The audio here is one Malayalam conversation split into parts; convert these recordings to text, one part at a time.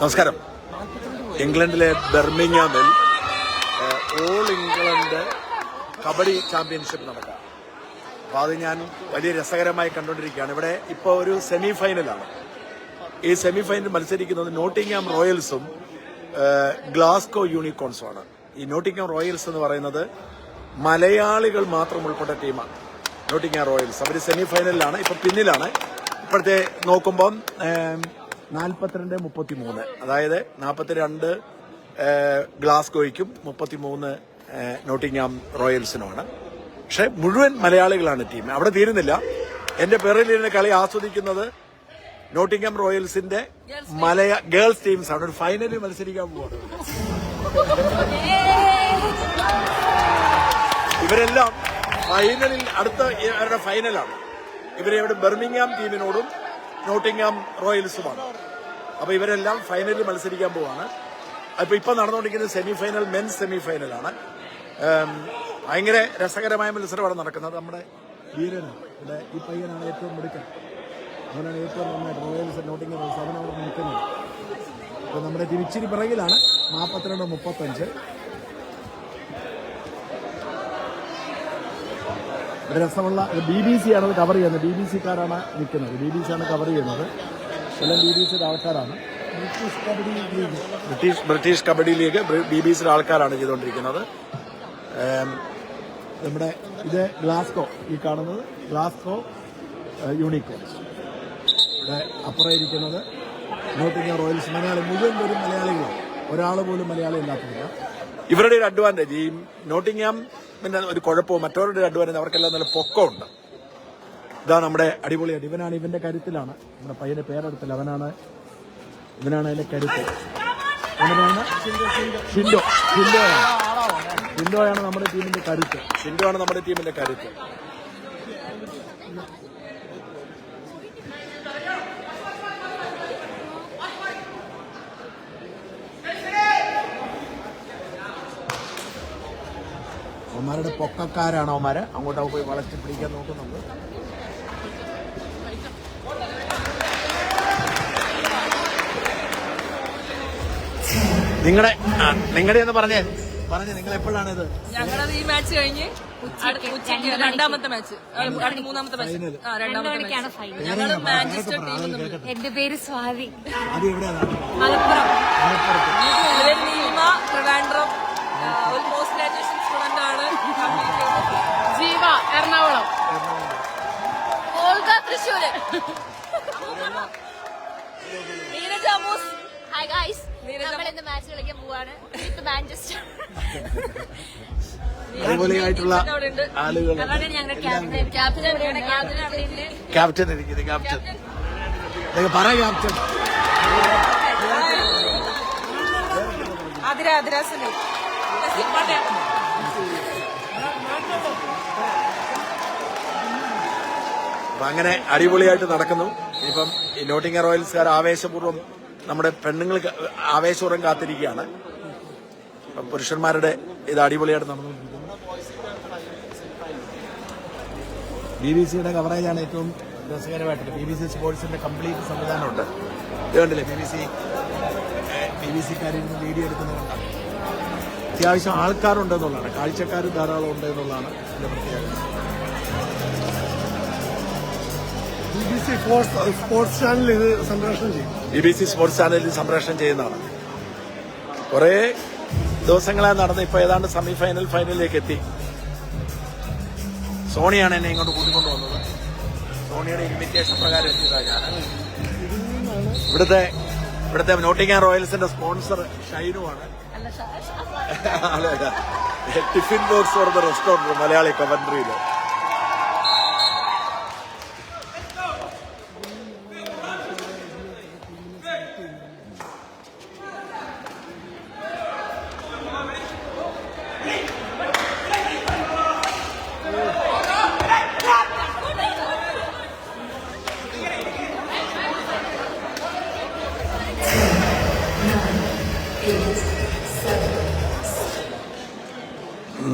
നമസ്കാരം. ഇംഗ്ലണ്ടിലെ ബെർമിങ്ങാമിൽ ഓൾ ഇംഗ്ലണ്ട് കബഡി ചാമ്പ്യൻഷിപ്പ് നടക്കുക. അപ്പോൾ അത് ഞാൻ വലിയ രസകരമായി കണ്ടുകൊണ്ടിരിക്കുകയാണ്. ഇവിടെ ഇപ്പോൾ ഒരു സെമി ഫൈനലാണ് ഈ സെമി ഫൈനൽ മത്സരിക്കുന്നത് നോട്ടിംഗ്ഹാം റോയൽസും ഗ്ലാസ്കോ യൂണിക്കോൺസുമാണ്. ഈ നോട്ടിംഗ്ഹാം റോയൽസ് എന്ന് പറയുന്നത് മലയാളികൾ മാത്രം ഉൾപ്പെട്ട ടീമാണ്. Nottingham royals. അവർ സെമി ഫൈനലിലാണ് ഇപ്പൊ പിന്നിലാണ്. ഇപ്പോഴത്തെ നോക്കുമ്പം നാൽപ്പത്തിരണ്ട് മുപ്പത്തി മൂന്ന് അതായത് നാൽപ്പത്തിരണ്ട് ഗ്ലാസ്ഗോയ്ക്കും മുപ്പത്തിമൂന്ന് നോട്ടിംഗ്ഹാം റോയൽസിനുമാണ്. പക്ഷെ മുഴുവൻ മലയാളികളാണ് ടീം. അവിടെ തീരുന്നില്ല. എന്റെ പേരിലിരുന്ന് കളി ആസ്വദിക്കുന്നത് നോട്ടിംഗ്ഹാം റോയൽസിന്റെ മലയ ഗേൾസ് ടീംസ് ആണ് ഒരു ഫൈനലിൽ മത്സരിക്കാൻ പോവാണ്. ഇവരെല്ലാം ഫൈനലിൽ അടുത്ത അവരുടെ ഫൈനലാണ്. ഇവരെ ഇവിടെ ബെർമിംഗ്ഹാം ടീമിനോടും നോട്ടിംഗ്ഹാം റോയൽസുമാണ്. അപ്പൊ ഇവരെല്ലാം ഫൈനലിൽ മത്സരിക്കാൻ പോവാണ്. അപ്പൊ ഇപ്പൊ നടന്നുകൊണ്ടിരിക്കുന്നത് സെമി ഫൈനൽ മെൻസ് സെമി ഫൈനലാണ് ഭയങ്കര രസകരമായ മത്സരമാണ് നടക്കുന്നത്. നമ്മുടെ ഇവിടെ ഈ പയ്യനാണ് ഏറ്റവും മിടുക്കൻ. അവനാണ് ഏറ്റവും നന്നായിട്ട് റോയൽസ് നോട്ടിംഗ്ഹാം റോയൽസ് അവനവിടെ നിൽക്കുന്നത്. അപ്പൊ നമ്മുടെ തിരിച്ചിരി പിറകിലാണ്. നാൽപ്പത്തിരണ്ട് മുപ്പത്തഞ്ച്. രസമുള്ള ബി ബി സി ആണ് കവർ ചെയ്യുന്നത്. ബി ബി സിക്കാരാണ് നിൽക്കുന്നത് ബി ബി സി ആണ് കവർ ചെയ്യുന്നത്. എല്ലാം ബി ബി സിയുടെ ആൾക്കാരാണ്. British British kabaddi league B B സിയുടെ ആൾക്കാരാണ് ചെയ്തുകൊണ്ടിരിക്കുന്നത്. നമ്മുടെ ഇത് ഗ്ലാസ്കോ ഈ കാണുന്നത് ഗ്ലാസ്കോ യൂണിക്കോ. ഇവിടെ അപ്പുറം ഇരിക്കുന്നത് നോട്ടിംഗ്ഹാം റോയൽസ് മലയാളി മുഴുവൻ പേരും മലയാളികളാണ്. ഒരാൾ പോലും മലയാളി ഇല്ലാത്തതില്ല ഇവരുടെ ഒരു അഡ്വാന്റേജ് ഈ നോട്ടിംഗ്ഹാം പിന്നെ ഒരു കുഴപ്പവും മറ്റവരുടെ ഒരു അഡ്വാന്റേജ് അവർക്കെല്ലാം നല്ല പൊക്കമുണ്ട്. ഇതാ നമ്മുടെ അടിപൊളിയായിട്ട് ഇവനാണ് ഇവന്റെ കരുത്തിലാണ്. നമ്മുടെ പയ്യന്റെ പേരെടുത്തില്ല. അവനാണ് ഇവനാണ് അതിന്റെ കരുത്ത്. ഷിൻഡോ ഷിൻഡോയാണ് ഷിൻഡോയാണ് നമ്മുടെ ടീമിന്റെ കരുത്ത്. ഷിൻഡോ ആണ് നമ്മുടെ ടീമിന്റെ കരുത്ത്. അവന്മാരുടെ പൊക്കക്കാരാണ് അവന്മാര്. അങ്ങോട്ട് പോയി വളച്ച് പിടിക്കാൻ നോക്കുന്നുണ്ട്. നിങ്ങളുടെ നിങ്ങളുടെ എന്ന് പറഞ്ഞേ. പറഞ്ഞു നിങ്ങൾ എപ്പോഴാണ് ഇത്? ഞങ്ങളത് ഈ മാച്ച് കഴിഞ്ഞ് രണ്ടാമത്തെ മാച്ച് മൂന്നാമത്തെ മാച്ച് ഞങ്ങൾ മാഞ്ചസ്റ്റർ എന്റെ പേര് സ്വാതി. മലപ്പുറം. നീലിമ ട്രിവാൻഡ്രം ആ, ഒരു പോസ്റ്റ് ഗ്രാജുവേഷൻ സ്റ്റുഡന്റ് ആണ് ജീവ എറണാകുളം ഓൾഗ തൃശ്ശൂര് നീരജ് അമൂസ്. ഹായ് ഗൈസ് നമ്മൾ ഇന്ന് മാച്ച് കളിക്കാൻ പോവാണ്. വിത്ത് മാഞ്ചസ്റ്റർ. അടിപൊളിയായിട്ടുള്ള ആളുകൾ അതാണ് ഞങ്ങളുടെ ക്യാപ്റ്റൻ ഇരിക്കുന്നത് ക്യാപ്റ്റൻ പറ ക്യാപ്റ്റൻ ആതിര ആതിര അപ്പൊ അങ്ങനെ അടിപൊളിയായിട്ട് നടക്കുന്നു. ഇപ്പം നോട്ടിംഗ റോയൽസുകാർ ആവേശപൂർവം നമ്മുടെ പെണ്ണുങ്ങൾ ആവേശപൂർവം കാത്തിരിക്കുകയാണ്. പുരുഷന്മാരുടെ ഇത് അടിപൊളിയായിട്ട് നടന്നു ബി ബി സിയുടെ കവറേജാണ് ഏറ്റവും രസകരമായിട്ടുള്ളത്. ബി ബി സി സ്പോർട്സിന്റെ കംപ്ലീറ്റ് സംവിധാനമുണ്ട്. ഇത് കണ്ടില്ലേ? B B C B B സിക്കാരിന്ന് video എടുക്കുന്നതുകൊണ്ടാണ്. അത്യാവശ്യം ആൾക്കാരുണ്ടെന്നുള്ളതാണ് കാഴ്ചക്കാർ ധാരാളം ഉണ്ട് എന്നുള്ളതാണ് ഇതിന്റെ പ്രത്യേകത. സ്പോർട്സ് ചാനൽ ഇത് സംപ്രേഷണം ചെയ്യും. ബി ബി സി സ്പോർട്സ് ചാനലിൽ സംപ്രേഷണം ചെയ്യുന്നതാണ്. കുറേ ദിവസങ്ങളായി നടന്ന് ഇപ്പൊ ഏതാണ്ട് സെമി ഫൈനൽ ഫൈനലിലേക്ക് എത്തി. സോണിയാണ് എന്നെ ഇങ്ങോട്ട് കൂട്ടിക്കൊണ്ടു വന്നത്. സോണിയുടെ ഇൻവിറ്റേഷൻ പ്രകാരം എത്തിയതാണ് ഞാൻ ഇവിടുത്തെ ഇവിടുത്തെ നോട്ടിംഗാം റോയൽസിന്റെ സ്പോൺസർ ഷൈനുമാണ് അല്ല, അല്ല. ടിഫിൻ ബോക്സ് പറഞ്ഞ റെസ്റ്റോറന്റ് മലയാളി കവൻട്രിയിൽ.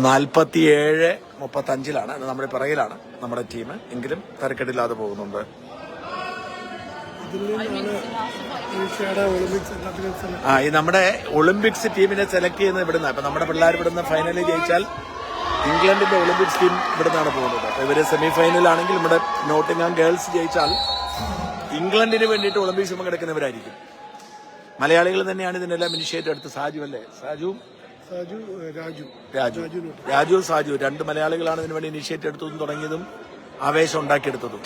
നാൽപ്പത്തിയേഴ് മുപ്പത്തഞ്ചിലാണ്. അത് നമ്മുടെ പിറകിലാണ് നമ്മുടെ ടീം എങ്കിലും തരക്കെട്ടില്ലാതെ പോകുന്നുണ്ട്. ആ ഈ നമ്മുടെ ഒളിമ്പിക്സ് ടീമിനെ സെലക്ട് ചെയ്യുന്നത് ഇവിടുന്ന് അപ്പൊ നമ്മുടെ പിള്ളേർ ഇവിടുന്ന് ഫൈനലിൽ ജയിച്ചാൽ ഇംഗ്ലണ്ടിന്റെ ഒളിമ്പിക്സ് ടീം ഇവിടുന്നാണ് പോകുന്നത്. അപ്പൊ ഇവർ സെമി ഫൈനലാണെങ്കിൽ നമ്മുടെ നോട്ടിംഗാം ഗേൾസ് ജയിച്ചാൽ ഇംഗ്ലണ്ടിന് വേണ്ടിയിട്ട് ഒളിമ്പിക്സ് പങ്കെടുക്കുന്നവരായിരിക്കും മലയാളികൾ തന്നെയാണ് ഇതിനെല്ലാം ഇനിഷ്യേറ്റീവ് എടുത്ത് സാജു അല്ലേ? സാജു സാജു ഏഹ്, രാജു. രാജു. രാജു സാജു രണ്ട് മലയാളികളാണ് ഇതിനു വേണ്ടി ഇനിഷ്യേറ്റ് എടുത്തതും തുടങ്ങിയതും ആവേശം ഉണ്ടാക്കിയെടുത്തതും.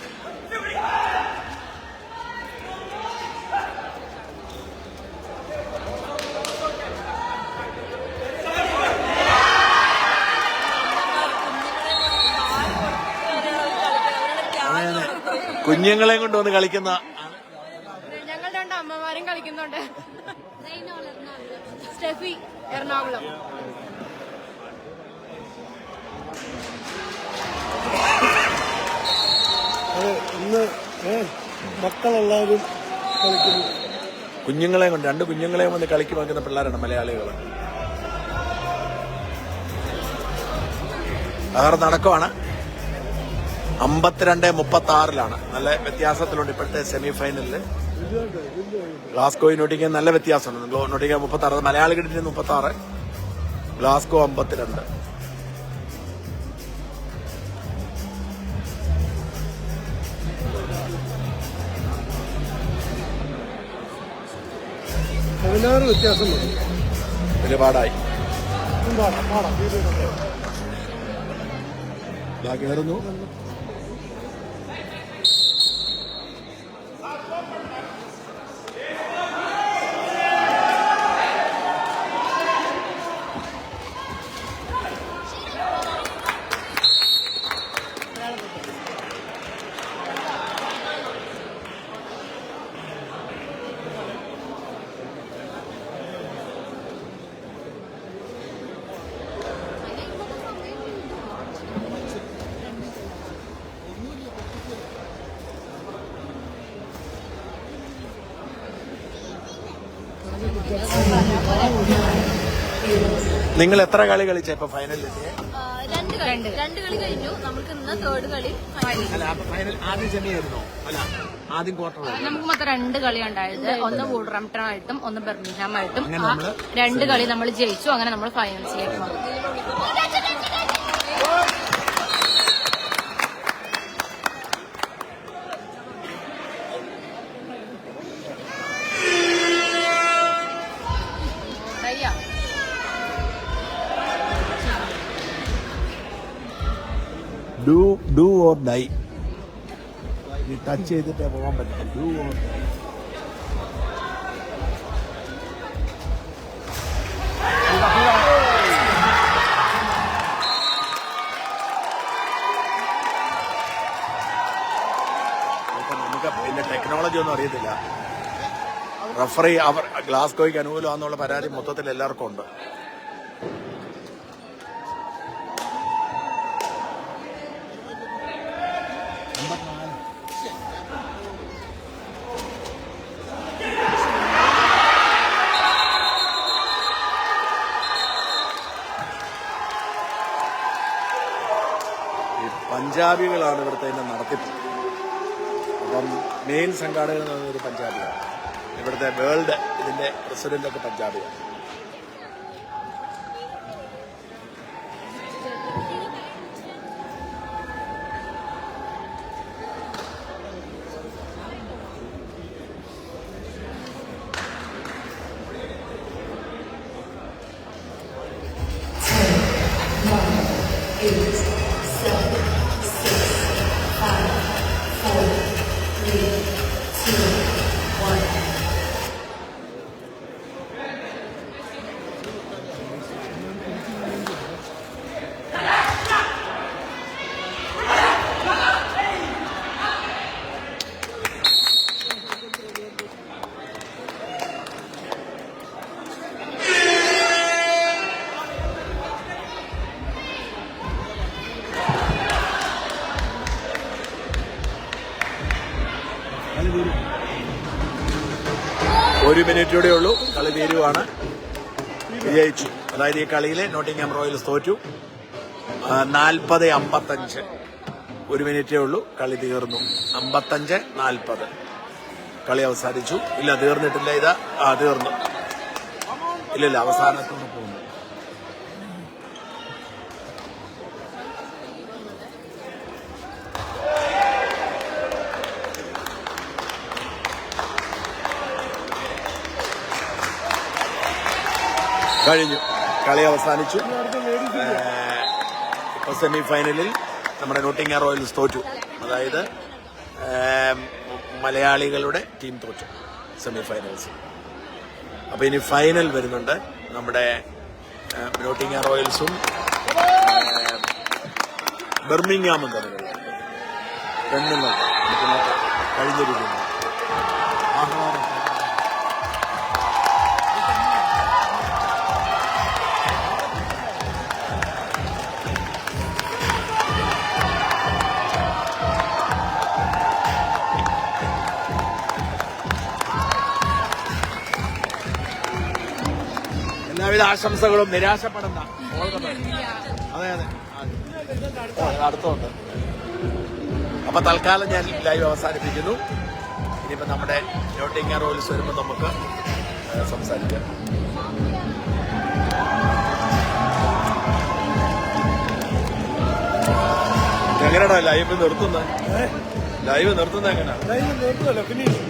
കുഞ്ഞുങ്ങളെ കൊണ്ടുവന്ന് കളിക്കുന്ന ഞങ്ങൾ രണ്ട് അമ്മമാരും കളിക്കുന്നുണ്ട്. സ്റ്റെഫി എറണാകുളം. ഇന്ന് മക്കളെല്ലാവരും കളിക്കുന്നു. കുഞ്ഞുങ്ങളെ കൊണ്ട് രണ്ട് കുഞ്ഞുങ്ങളെയും കൊണ്ട് കളിക്ക് വയ്ക്കുന്ന പിള്ളേരാണ് മലയാളികൾ അവർ നടക്കുവാണ്. അമ്പത്തിരണ്ട് മുപ്പത്തി ആറിലാണ് നല്ല വ്യത്യാസത്തിലുണ്ട് ഇപ്പോഴത്തെ സെമി ഫൈനലിൽ ഗ്ലാസ്കോ നോട്ടിക്കാൻ നല്ല വ്യത്യാസമുണ്ട്. നോട്ടിക്കാൻ മുപ്പത്തി ആറ് മലയാളികളുടെ മുപ്പത്തി ആറ് ഗ്ലാസ്കോ അമ്പത്തിരണ്ട്. പതിനാറ് വ്യത്യാസം മതി ഒരുപാടായി പാടാം പാടാം. ഇതാ കയറുന്നു നിങ്ങൾ എത്ര കളി കളിച്ച ഇപ്പൊ ഫൈനലിൽ രണ്ട് കളി. രണ്ട് കളി. കഴിഞ്ഞു. നമുക്ക് ഇന്ന് തേർഡ് കളി അല്ല അപ്പൊ ഫൈനൽ ആദ്യം സെമി ആയിരുന്നോ? അല്ല ആദ്യം ക്വാർട്ടർ നമുക്ക് മൊത്തം രണ്ട് കളി ഉണ്ടായത്. ഒന്ന് വൂൾറംപ്ടൺ ആയിട്ടും ഒന്ന് ബെർമിംഗ്ഹാം ആയിട്ടും രണ്ട് കളി നമ്മൾ ജയിച്ചു. അങ്ങനെ നമ്മൾ ഫൈനൽസിലേക്ക് വന്നു. Do do or die touch ചെയ്തിട്ടേ പോകാൻ പറ്റും. ഡു ഓർ ഡൈ ടെക്നോളജി ഒന്നും അറിയത്തില്ല. റഫറി അവർ ഗ്ലാസ്കോയ്ക്ക് അനുകൂലമാണെന്നുള്ള പരാതി മൊത്തത്തിൽ എല്ലാവർക്കും ഉണ്ട്. ഈ പഞ്ചാബികളാണ് ഇവിടുത്തെ ഇതിന്റെ നടത്തിപ്പ് അപ്പം മെയിൻ സംഘാടകർ എന്ന് പറയുന്നത് പഞ്ചാബിയാണ്. ഇവിടുത്തെ വേൾഡ് ഇതിന്റെ പ്രസിഡന്റൊക്കെ പ്രസിഡന്റ് ഒക്കെ തീരും ഒരു മിനിറ്റ് കൂടെ ഉള്ളൂ. കളി തീരുവാണ്. വിജയിച്ചു. അതായത് ഈ കളിയിൽ നോട്ടിംഗ്ഹാം റോയൽസ് തോറ്റു. നാൽപ്പത് അമ്പത്തഞ്ച്. ഒരു മിനിറ്റേ ഉള്ളൂ. കളി തീർന്നു. അമ്പത്തഞ്ച് നാൽപ്പത്. കളി അവസാനിച്ചു. ഇല്ല തീർന്നിട്ടില്ല. ഇതാ ആ തീർന്നു. ഇല്ല ഇല്ല അവസാനത്തോടെ പോകുന്നു കഴിഞ്ഞു. കളി അവസാനിച്ചു. ഇപ്പൊ സെമി ഫൈനലിൽ നമ്മുടെ നോട്ടിംഗ റോയൽസ് തോറ്റു. അതായത് മലയാളികളുടെ ടീം തോറ്റു സെമി ഫൈനൽസ് അപ്പൊ ഇനി ഫൈനൽ വരുന്നുണ്ട് നമ്മുടെ നോട്ടിംഗ റോയൽസും ബെർമിങ്ങാമും തമ്മിലുള്ള പെണ്ണുങ്ങൾ. കഴിഞ്ഞിരിക്കുന്നു ആശംസകളും നിരാശപ്പെടണ്ട All അതെ അതെ. അടുത്തുണ്ട് അപ്പൊ തൽക്കാലം ഞാൻ ലൈവ് അവസാനിപ്പിക്കുന്നു. ഇനിയിപ്പോ നമ്മുടെ നോട്ടിംഗ റോയിൽസ് വരുമ്പോ നമുക്ക് സംസാരിക്കാം. എങ്ങനെയാണോ ലൈവ് നിർത്തുന്നത് ലൈവ് നിർത്തുന്നത് എങ്ങനെയാണ് ലൈവ് നിർത്തുമല്ലോ ഫിനിഷ്